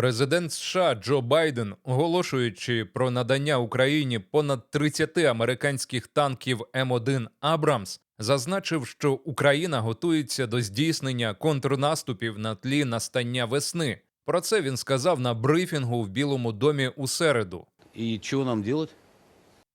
Президент США Джо Байден, оголошуючи про надання Україні понад 30 американських танків М1 Абрамс, зазначив, що Україна готується до здійснення контрнаступів на тлі настання весни. Про це він сказав на брифінгу в Білому домі у середу. И чего нам делать?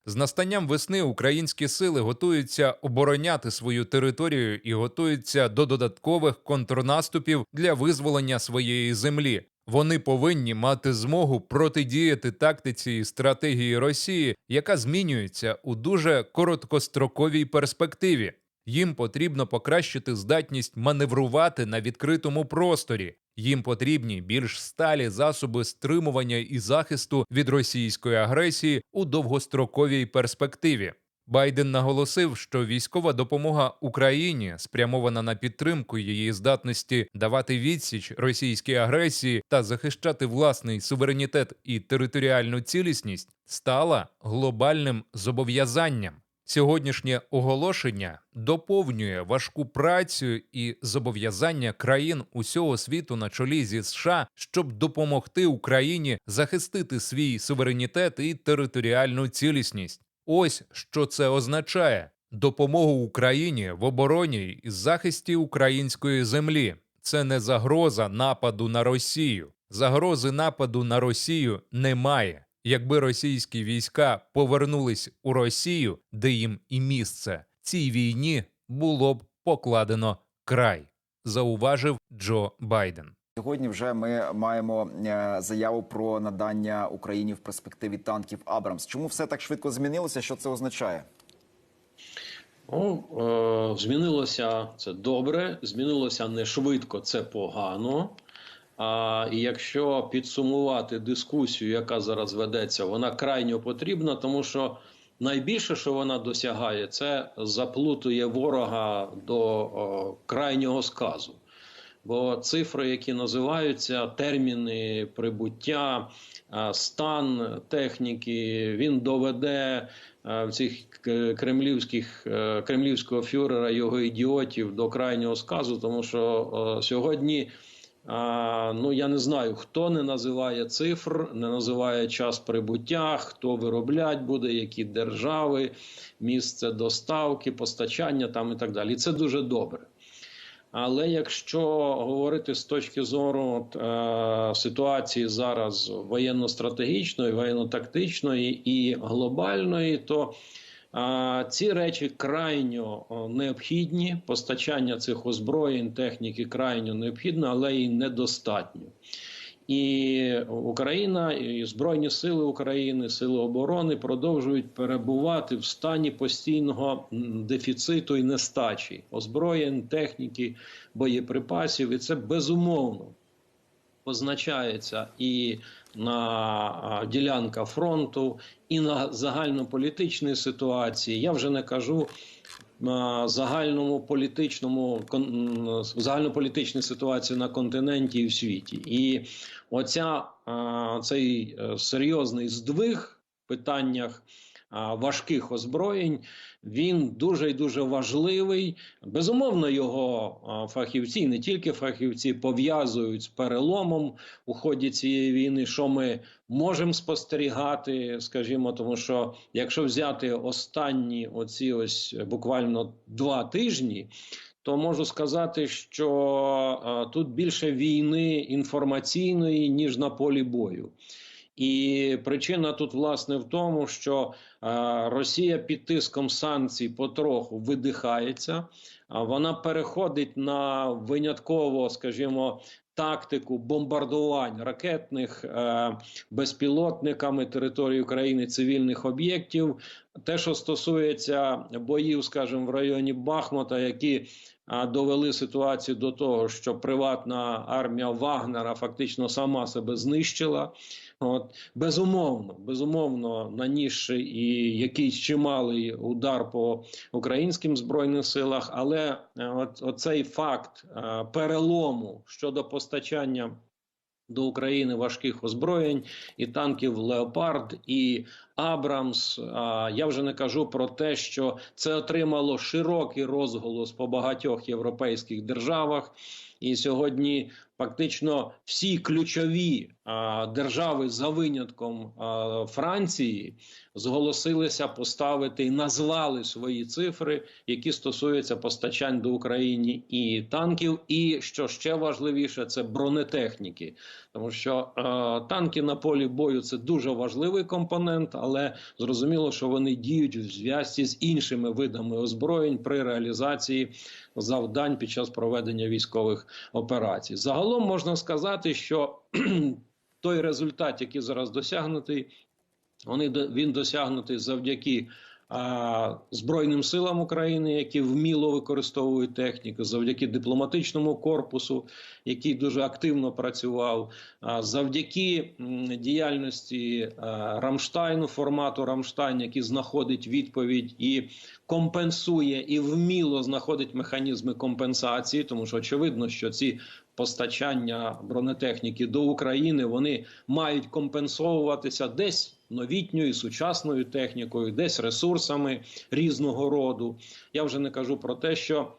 З настанням весни українські сили готуються обороняти свою територію і готуються до додаткових контрнаступів для визволення своєї землі. Вони повинні мати змогу протидіяти тактиці і стратегії Росії, яка змінюється у дуже короткостроковій перспективі. Їм потрібно покращити здатність маневрувати на відкритому просторі. Їм потрібні більш сталі засоби стримування і захисту від російської агресії у довгостроковій перспективі. Байден наголосив, що військова допомога Україні спрямована на підтримку її здатності давати відсіч російській агресії та захищати власний суверенітет і територіальну цілісність, стала глобальним зобов'язанням. Сьогоднішнє оголошення доповнює важку працю і зобов'язання країн усього світу на чолі зі США, щоб допомогти Україні захистити свій суверенітет і територіальну цілісність. Ось що це означає: допомогу Україні в обороні і захисті української землі. Це не загроза нападу на Росію. Загрози нападу на Росію немає. Якби російські війська повернулись у Росію, де їм і місце, цій війні було б покладено край, зауважив Джо Байден. Сьогодні вже ми маємо е, заяву про надання Україні в перспективі танків Абрамс. Чому все так швидко змінилося? Що це означає? Ну, е, змінилося це добре, змінилося не швидко, це погано. А і якщо підсумувати дискусію, яка зараз ведеться, вона крайньо потрібна, тому що найбільше, що вона досягає, це заплутує ворога до о, крайнього сказу. Бо цифри, які називаються, терміни прибуття, стан техніки, він доведе цих кремлівських е, кремлівського фюрера його ідіотів до крайнього сказу, тому що е, сьогодні. А, ну я не знаю, хто не називає цифр, не називає час прибуття, хто вироблять буде, які держави, місце доставки, постачання там і так далі. І це дуже добре. Але якщо говорити з точки зору е, ситуації зараз воєнно-стратегічної, воєнно-тактичної і глобальної, то е, ці речі крайньо необхідні. Постачання цих озброєнь, техніки крайньо необхідно, але і недостатньо. І Україна, і Збройні Сили України, Сили оборони продовжують перебувати в стані постійного дефіциту і нестачі озброєнь, техніки, боєприпасів. І це безумовно позначається і на ділянка фронту, і на загальнополітичній ситуації. Я вже не кажу загальному політичному загальнополітичній ситуації на континенті і в світі. І оця цей е, серйозний здвиг в питаннях. А, Важких озброєнь він дуже і дуже важливий. Безумовно, його фахівці, і не тільки фахівці, пов'язують з переломом у ході цієї війни, що ми можемо спостерігати, скажімо, тому що якщо взяти останні оці ось буквально два тижні. То можу сказати, що а, тут більше війни інформаційної ніж на полі бою. І причина тут власне в тому, що е, Росія під тиском санкцій потроху видихається, а вона переходить на винятково, скажімо, тактику бомбардувань ракетних е, безпілотниками території України цивільних об'єктів. Те, що стосується боїв, скажімо, в районі Бахмута, які довели ситуацію до того, що приватна армія Вагнера фактично сама себе знищила. От безумовно, безумовно, нанісши і якийсь чималий удар по українським збройним силах, але е, от оцей факт е, перелому щодо постачання. До України важких озброєнь і танків Леопард і Абрамс. А я вже не кажу про те, що це отримало широкий розголос по багатьох європейських державах. І сьогодні фактично всі ключові держави за винятком Франції зголосилися поставити і назвали свої цифри, які стосуються постачань до України і танків, і що ще важливіше, це бронетехніки, тому що е, танки на полі бою це дуже важливий компонент, але зрозуміло, що вони діють в зв'язці з іншими видами озброєнь при реалізації завдань під час проведення військових операцій. Загалом можна сказати, що той результат, який зараз досягнутий, вони він досягнутий завдяки Збройним силам України, які вміло використовують техніку, завдяки дипломатичному корпусу, який дуже активно працював, завдяки діяльності Рамштайну, формату Рамштайн, який знаходить відповідь і компенсує і вміло знаходить механізми компенсації, тому що очевидно, що ці постачання бронетехніки до України вони мають компенсовуватися десь новітньою сучасною технікою, десь ресурсами різного роду. Я вже не кажу про те, що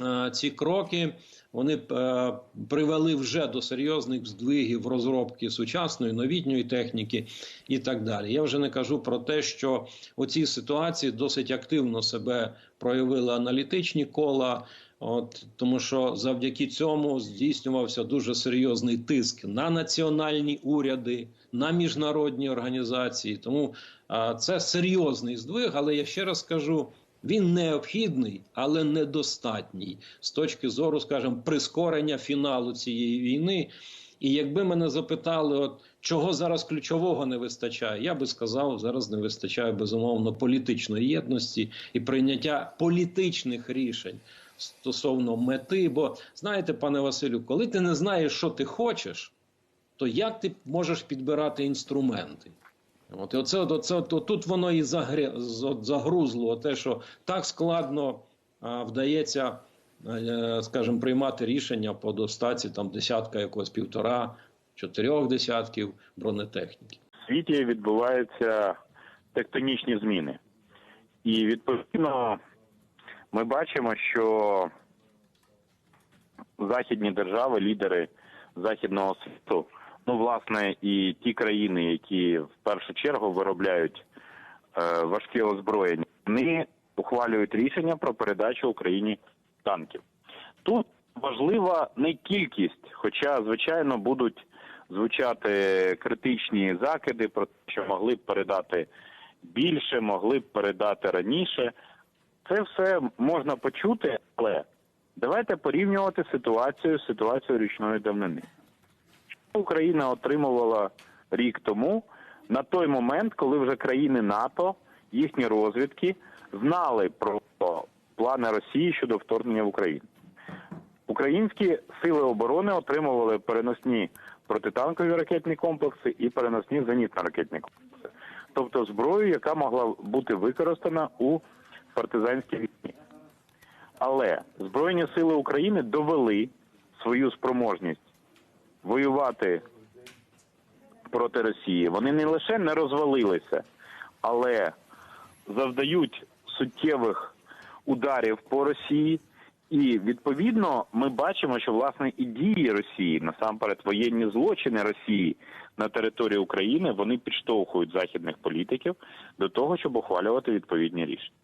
е, ці кроки вони е, привели вже до серйозних здвигів розробки сучасної новітньої техніки і так далі. Я вже не кажу про те, що у цій ситуації досить активно себе проявили аналітичні кола. От тому, що завдяки цьому здійснювався дуже серйозний тиск на національні уряди, на міжнародні організації. Тому а, це серйозний здвиг, але я ще раз кажу. Він необхідний, але недостатній з точки зору, скажімо, прискорення фіналу цієї війни. І якби мене запитали, от чого зараз ключового не вистачає, я би сказав, зараз не вистачає безумовно політичної єдності і прийняття політичних рішень стосовно мети. Бо знаєте, пане Василю, коли ти не знаєш, що ти хочеш, то як ти можеш підбирати інструменти? От і оце, оце, от, тут воно і загря, з- загрузло, те, що так складно а, вдається, е, скажімо, приймати рішення по доставці там десятка якогось півтора, чотирьох десятків бронетехніки. В світі відбуваються тектонічні зміни. І відповідно ми бачимо, що західні держави, лідери західного світу, ну власне, і ті країни, які в першу чергу виробляють е, важке озброєння, вони ухвалюють рішення про передачу Україні танків. Тут важлива не кількість, хоча, звичайно, будуть звучати критичні закиди про те, що могли б передати більше, могли б передати раніше. Це все можна почути, але давайте порівнювати ситуацію з ситуацією річної давнини. Україна отримувала рік тому, на той момент, коли вже країни НАТО, їхні розвідки знали про плани Росії щодо вторгнення в Україну. Українські сили оборони отримували переносні протитанкові ракетні комплекси і переносні зенітно-ракетні комплекси, тобто зброю, яка могла бути використана у партизанській війні. Але Збройні сили України довели свою спроможність воювати проти Росії. Вони не лише не розвалилися, але завдають суттєвих ударів по Росії. І відповідно ми бачимо, що власне і дії Росії, насамперед воєнні злочини Росії на території України, вони підштовхують західних політиків до того, щоб ухвалювати відповідні рішення.